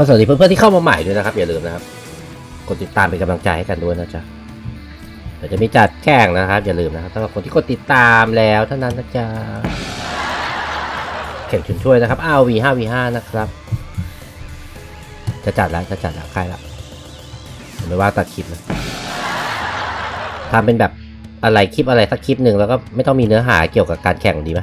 ก็สวัสดีเพื่อนๆที่เข้ามาใหม่ด้วยนะครับ อย่าลืมนะครับ กดติดตามเป็นกำลังใจให้กันด้วยนะจ๊ะเดี๋ยวจะมีจัดแข่งนะครับ อย่าลืมนะครับสำหรับคนที่กดติดตามแล้วเท่านั้นนะจ๊ะแข่งชุนช่วยนะครับ RV 5 V 5นะครับ จะจัดแล้วจะจัดแล้วใกล้แล้วไม่ว่าตัดคลิปนะทำเป็นแบบอะไรคลิปอะไรสักคลิปหนึ่งแล้วก็ไม่ต้องมีเนื้อหาเกี่ยวกับการแข่งดีไหม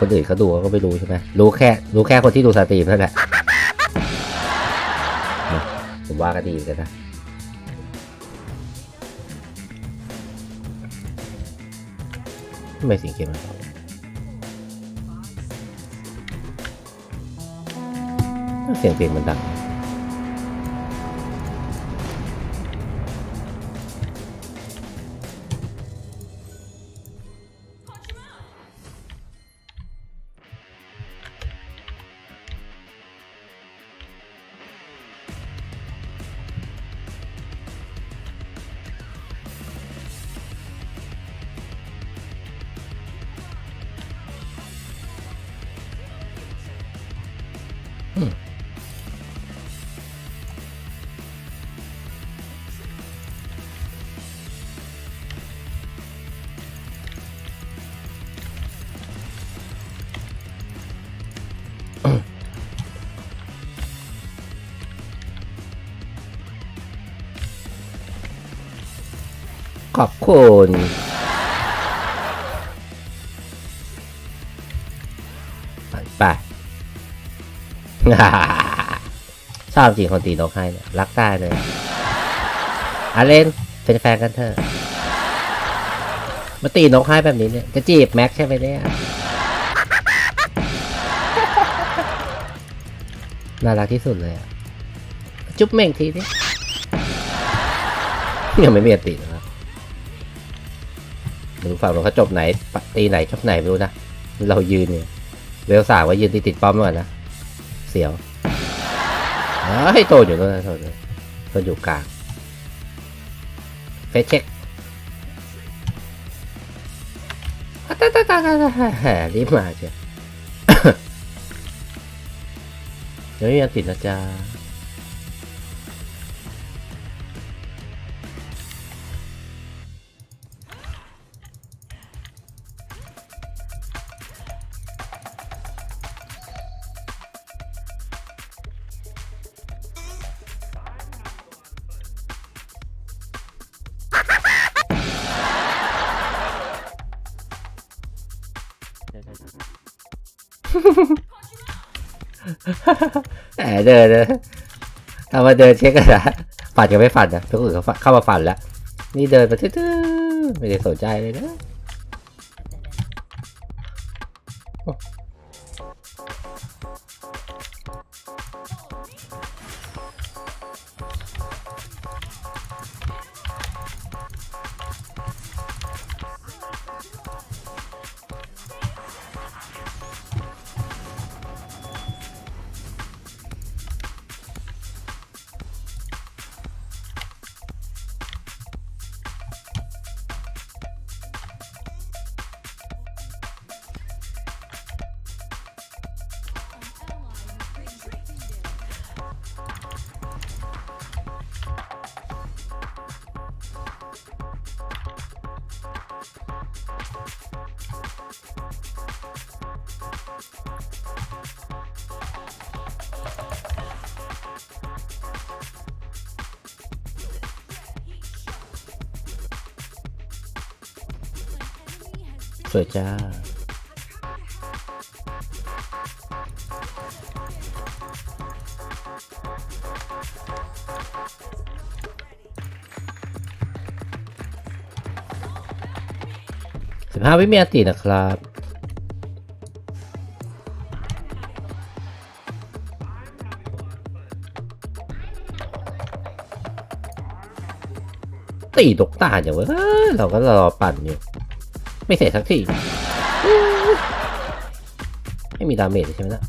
คนอื่นเขาดูเขาก็ไม่รู้ใช่ไหมรู้แค่รู้แค่คนที่ดูสตรีมเท่านั้นแหละผมว่าก็ดีเหมือนกันนะทำไมสิงเกมมันเบาเสียงเพลงมันดัง ขอบคุณไปชอบจริงคนตีนกให้เนี่ยรักได้เลยอาเลนเป็นแฟนกันเถอะมาตีนกให้แบบนี้เนี่ยจะจีบแม็กใช่ไหมเนี่ยน่ารักที่สุดเลยอะจุ๊บเม่งทีนี้ยังไม่มีอตินะครับ ไม่รู้ฝั่งเราเขาจบไหนปะตีไหนจบไหนไม่รู้นะ เรายืนเนี่ยเวลสามว่ายืนติดติดป้อมก่อนนะ เสียวเฮ้โตอยู่นั่นนะโตอยู่โตอยู่กลางเฟซเช็คตาตาตาตาตาแหรีบมาเชียวเดี๋ยวยังติดนะจ๊ะ แหมเดินนะทำมาเดินเช็คกันนะฝันก็ไม่ฝันนะทุกคนเขาเข้ามาฝันแล้ว นี่เดินมาทื่อๆไม่ได้สนใจเลยนะ วยจ้า สิบห้าวิมีอาตินะครับ ตีตกตาอย่างเว้ยเราก็รอปั่นอยู่ ไม่เสร็จสักทีไม่มีดาเมจใช่ไหมนะ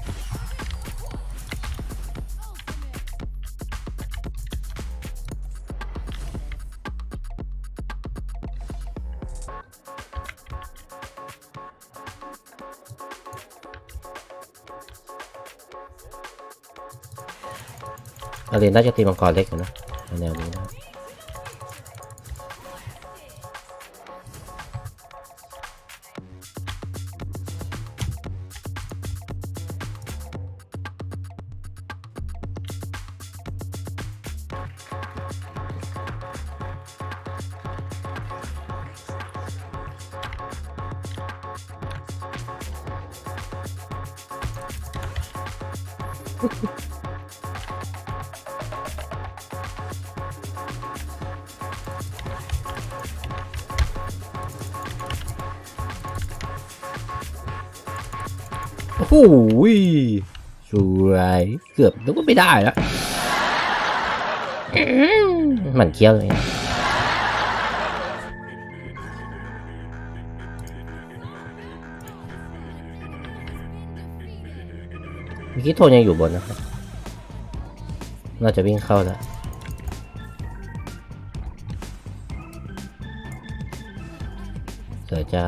อาเรนน่าจะตีมังกรเล็กอยู่นะแนวนี้นะ โอ้โหสวยเกือบนึกว่าไม่ได้แล้วหมันเคี้ยวเลย กี้โทนยังอยู่บนนะครับ น่าจะวิ่งเข้าแล้วเสือจ้า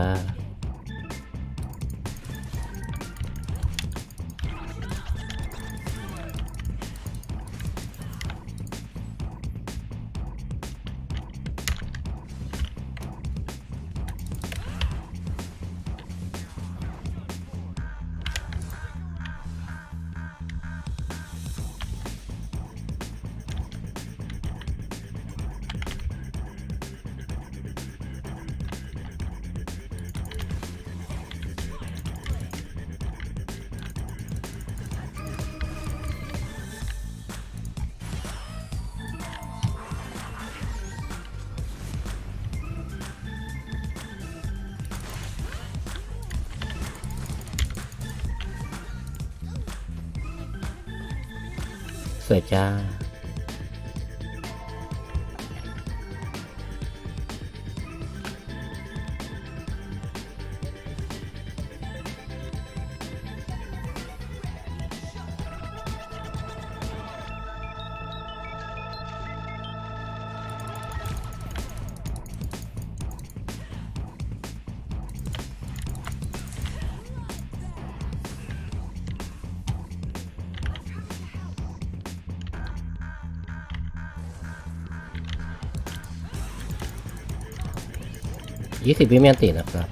สวยจ้า ยี่สิบวิเมียนตินะครับ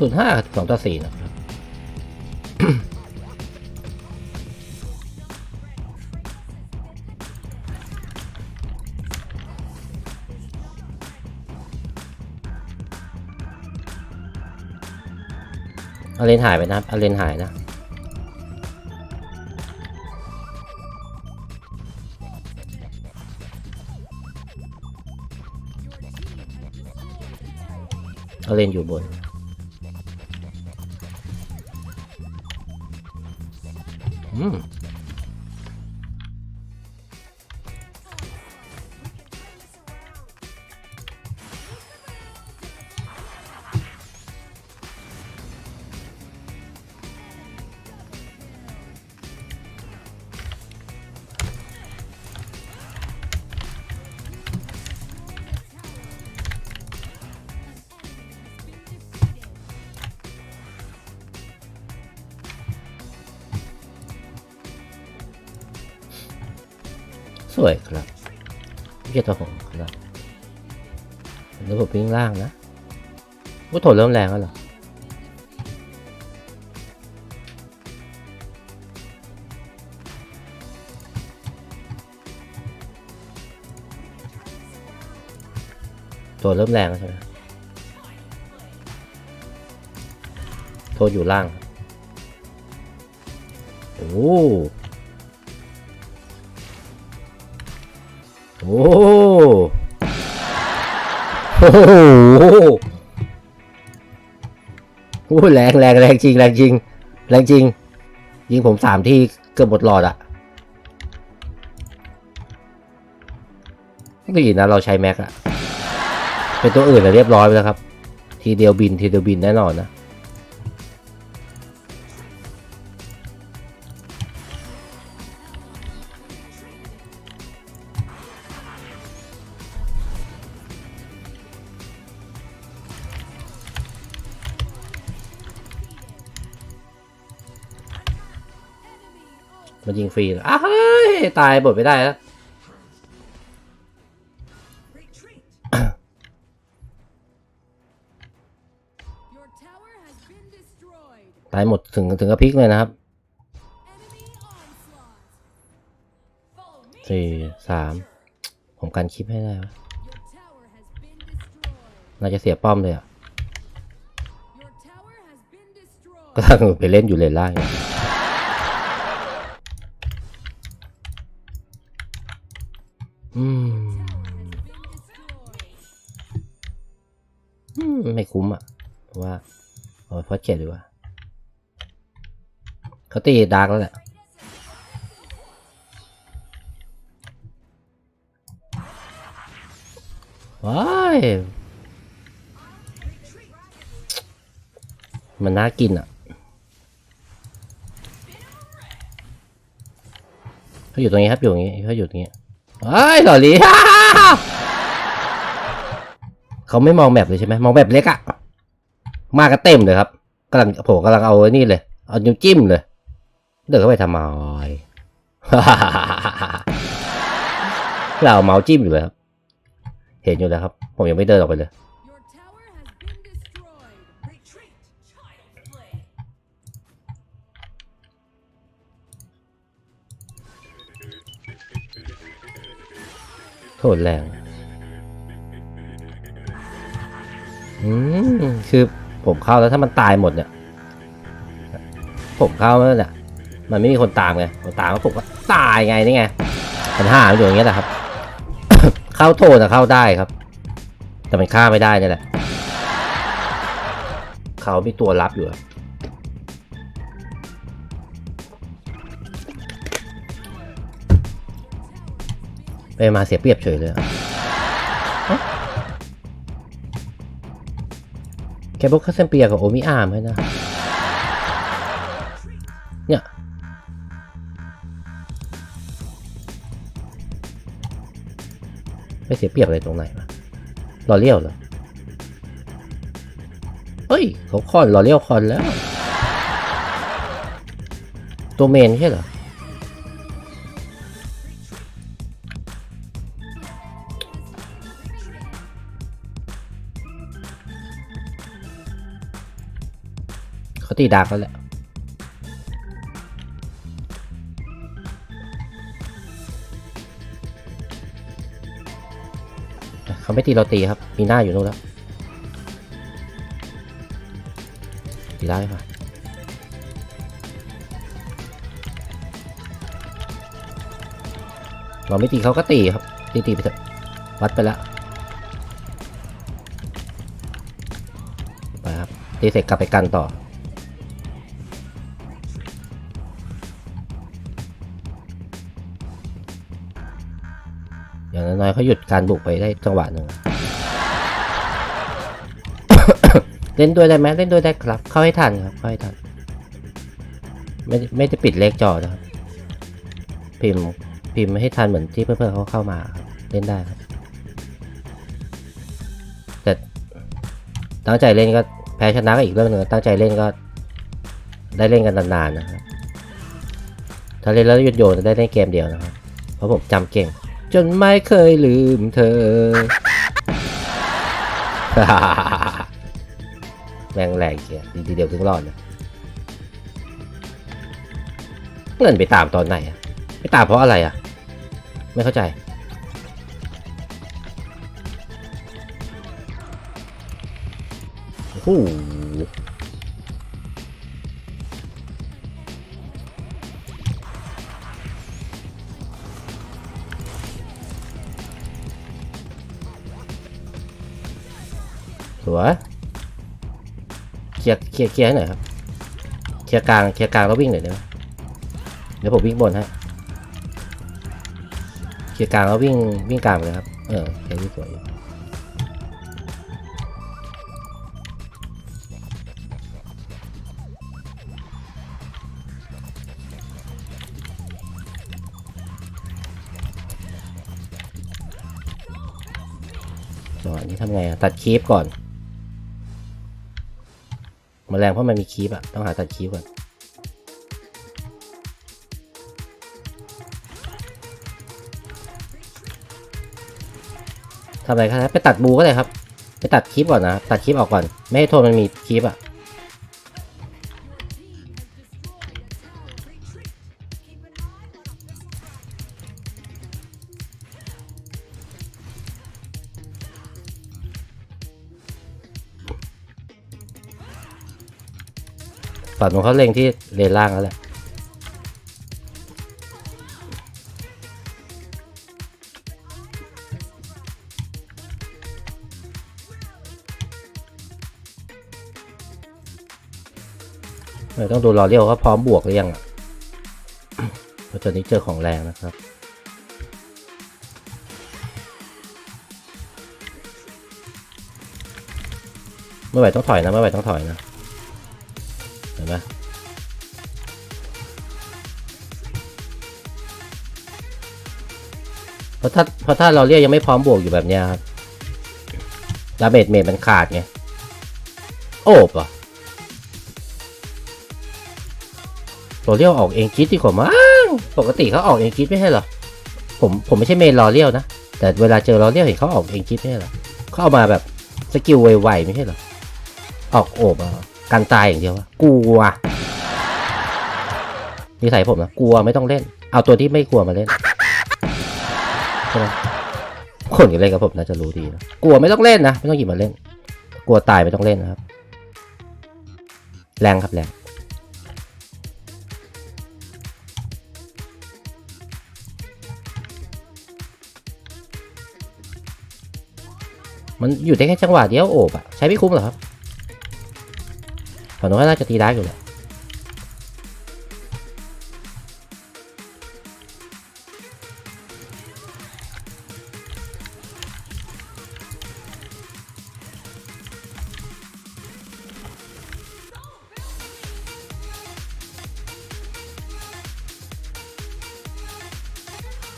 ศูนย์ห้าสองต่อสี่นะครับ อาเลนหายไปนะอาเลนหายนะอาเลนอยู่บน อื วยครับพี่เจตัวผมครับแล้วผมวิ่งล่างนะว่าโถเริ่มแรงแล้วเหรอตัวเริ่มแรงใช่ไหมนอยู่ล่าง โอ้ โอ้โอ้โหโอ้แรงแรงแรงจริงแรงจริงแรงจริง ยิงผมสามที่เกือบหมดหลอดอะดีนะเราใช้แม็กอะเป็นตัวอื่นอะเรียบร้อยไปแล้วครับ ทีเดียวบินทีเดียวบินแน่นอนนะ มันยิงฟรีเหรออ้าวเฮ้ย ตายบดไม่ได้แล้ว Retreat. Your tower has been destroyed. ตายหมดถึงถึงกระพริกเลยนะครับ Enemy onslaught. Follow me. สี่สามผมกันคลิปให้ได้วะ Your tower has been destroyed. น่าจะเสียป้อมเลยอะ Your tower has been destroyed. ก็ตั้งไปเล่นอยู่เลนล่าง เอาไปฟอสเจ็ดดีกว่าเขาตีดาร์กแล้วแหละว้ายมันน่ากินอะเขาอยู่ตรงนี้ครับอยู่ตรงนี้เขาอยู่ตรงนี้ว้ายหล่อหลีเขาไม่มองแมปเลยใช่ไหมมองแมปเล็กอะมากันเต็มเลยครับ กำลังผมกำลังเอาไอ้นี่เลย เอานิ้วจิ้มเลย เดินเข้าไปทำไมเราเอาเมาส์จิ้มอยู่เลยครับเห็นอยู่แล้วครับ ผมยังไม่เดินออกไปเลย โทษแรง อืมคือ ผมเข้าแล้วถ้ามันตายหมดเนี่ย ผมเข้าแล้วเนี่ยมันไม่มีคนตามไงคนตามก็ผมก็ตายไงนี่ไงปัญหาอยู่อย่างเงี้ยแหละครับ เข้าโทษนะเข้าได้ครับ แต่มันฆ่าไม่ได้นี่แหละเขามีตัวรับอยู่ไปมาเสียเปรียบเฉยเลย แกบอกคาเซมเปียกับโอมิอาร์มไหมนะเนี่ยไม่เสียเปรียบอะไรตรงไหนวะรอเลี้ยวเหรอ เฮ้ย เขาคอนรอเลี้ยวคอนแล้ว ตัวเมนใช่เหรอ เขาตีดาร์กแล้วแหละเขาไม่ตีเราตีครับ มีหน้าอยู่นู่นแล้ว ตีได้ค่ะเราไม่ตีเขาก็ตีครับ ตีตีไปเถอะ วัดไปแล้ว ไปครับ ตีเสร็จกลับไปกันต่อ น้อยเขาหยุดการบุกไปได้จังหวะหนึ่งเล่นด้วยได้ไหมเล่นด้วยได้ครับ เข้าให้ทันครับ เข้าให้ทัน ไม่ไม่ได้ปิดเลขจอนะครับ พิมพ์พิมพ์ให้ทันเหมือนที่เพื่อนๆเขาเข้ามาครับเล่นได้ครับ แต่ตั้งใจเล่นก็แพ้ชนะก็อีกเรื่องหนึ่งตั้งใจเล่นก็ ได้เล่นกันนานๆนะครับถ้าเล่นแล้วหยุดโยนจะได้เล่นเกมเดียวนะครับ เพราะผมจำเก่ง จนไม่เคยลืมเธอ แรงแรงเชียดีเดียวถึงรอดนะเงินไปตามตอนไหนอะไปตามเพราะอะไรอะไม่เข้าใจ โอ้ สวยเคลียร์เคลียร์เคลียร์ให้หน่อยครับเคลียร์กลางเคลียร์กลางแล้ววิ่งหน่อยได้ไหมเดี๋ยวผมวิ่งบนให้เคลียร์กลางแล้ววิ่งวิ่งกลางไปเลยครับเออแค่นี้สวยอยู่จังหวะนี้ทำไงอะตัดคีปก่อน มแรงเพราะมันมีคีบอะต้องหาตัดคีบก่อนทำอะไรครับไปตัดบูก็ได้ครับ ไปตัดคลิปก่อนนะ ตัดคลิปออกก่อน ไม่ให้โทนมันมีคลิปอะ ฝั่งของเขาเล็งที่เลนล่างแล้วแหละต้องดูรอเรียวเขาพร้อมบวกหรือยังอะเพราะตอนนี้เจอของแรงนะครับไม่ไหวต้องถอยนะไม่ไหวต้องถอยนะ เพราะถ้าเพราะถ้าเราเรียกยังไม่พร้อมบวกอยู่แบบเนี้ยครับดาเมจเมจมันขาดไง โอบเหรอะโรเลียวออกเองคิดดีกว่ามั้งปกติเขาออกเองคิดไม่ใช่หรอ ผมผมไม่ใช่เมนรอเลียวนะ แต่เวลาเจอรอเลียวเห็นเขาออกเองคิดไม่ใช่หรอเขาเอามาแบบสกิลไวๆไม่ใช่หรอ ออกโอบอะการตายอย่างเดียวอะกลัวนิสัยผมนะกลัวไม่ต้องเล่น เอาตัวที่ไม่กลัวมาเล่น ใช่ไหมคนอยู่เล่นกับผมน่าจะรู้ดีนะกลัวไม่ต้องเล่นนะไม่ต้องหยิบมาเล่น กลัวตายไม่ต้องเล่นนะครับ แรงครับแรงมันอยู่ได้แค่จังหวะเดียวโอบอะใช้ไม่คุ้มเหรอครับฝั่งโน้นก็น่าจะตีได้อยู่แหละ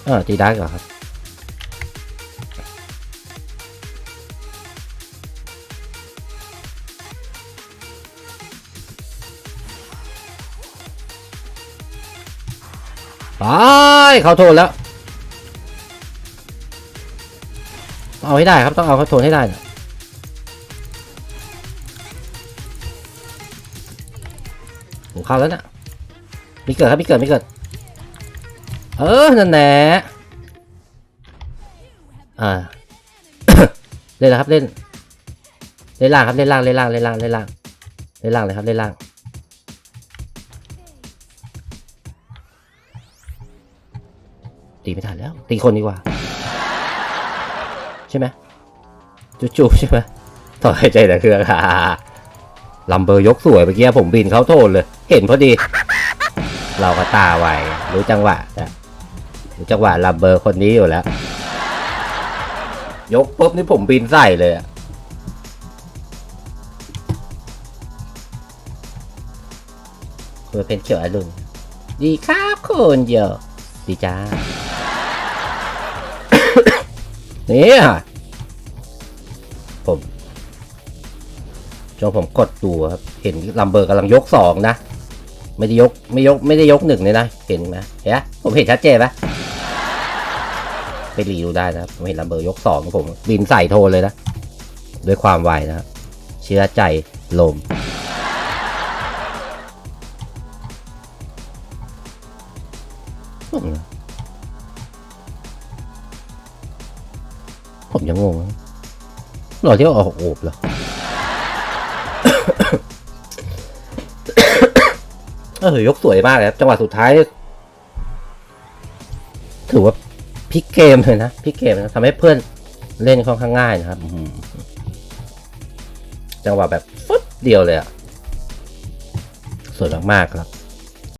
เออตีได้ก่อนครับ ไปเขาโทนแล้วเอาให้ได้ครับ ต้องเอาเขาโทนให้ได้นะผมเข้าแล้วนะมีเกิดครับมีเกิดมีเกิด เออ นั่นแหละอ่า เล่นแล้วครับเล่น เล่นล่างครับเล่นล่างเล่นล่างเล่นล่างเล่นล่างเล่นล่างเลยครับเล่นล่าง ตีไม่ทันแล้ว ตีคนดีกว่า ใช่ไหมจู่ๆใช่ไหมต่อหายใจแต่เครื่องค่ะลัมเบอร์ยกสวยเมื่อกี้ผมบินเข้าโทนเลย เห็นพอดี เราก็ตาไวรู้จังหวะนะรู้ จังหวะลัมเบอร์คนนี้อยู่แล้ว ยกปุ๊บนี่ผมบินใส่เลยอะเพื่อเป็นเขียวอรุณดีครับคุณเยอะดีจ้าเนี่ยผมช่วงผมกดดูครับ เห็นลัมเบอร์กำลังยกสองนะ ไม่ได้ยก ไม่ยก ไม่ได้ยกหนึ่งเลยนะ เห็นไหมเห็นผมเห็นชัดเจนปะ ไปรีดูได้นะครับผมเห็นลัมเบอร์ยกสองผมบินใส่โทนเลยนะ ด้วยความไวนะครับเชื่อใจลมผมยังงงหล่อที่ว่าออกโอบเหรอเออยกสวยมากเลยครับ จังหวะสุดท้าย ถือว่า พลิกเกมเลยนะพลิกเกมนะทำให้เพื่อนเล่นค่อนข้างง่ายนะครับอื้อหือจังหวะแบบฟึ๊บเดียวเลยอะสวยมากๆครับ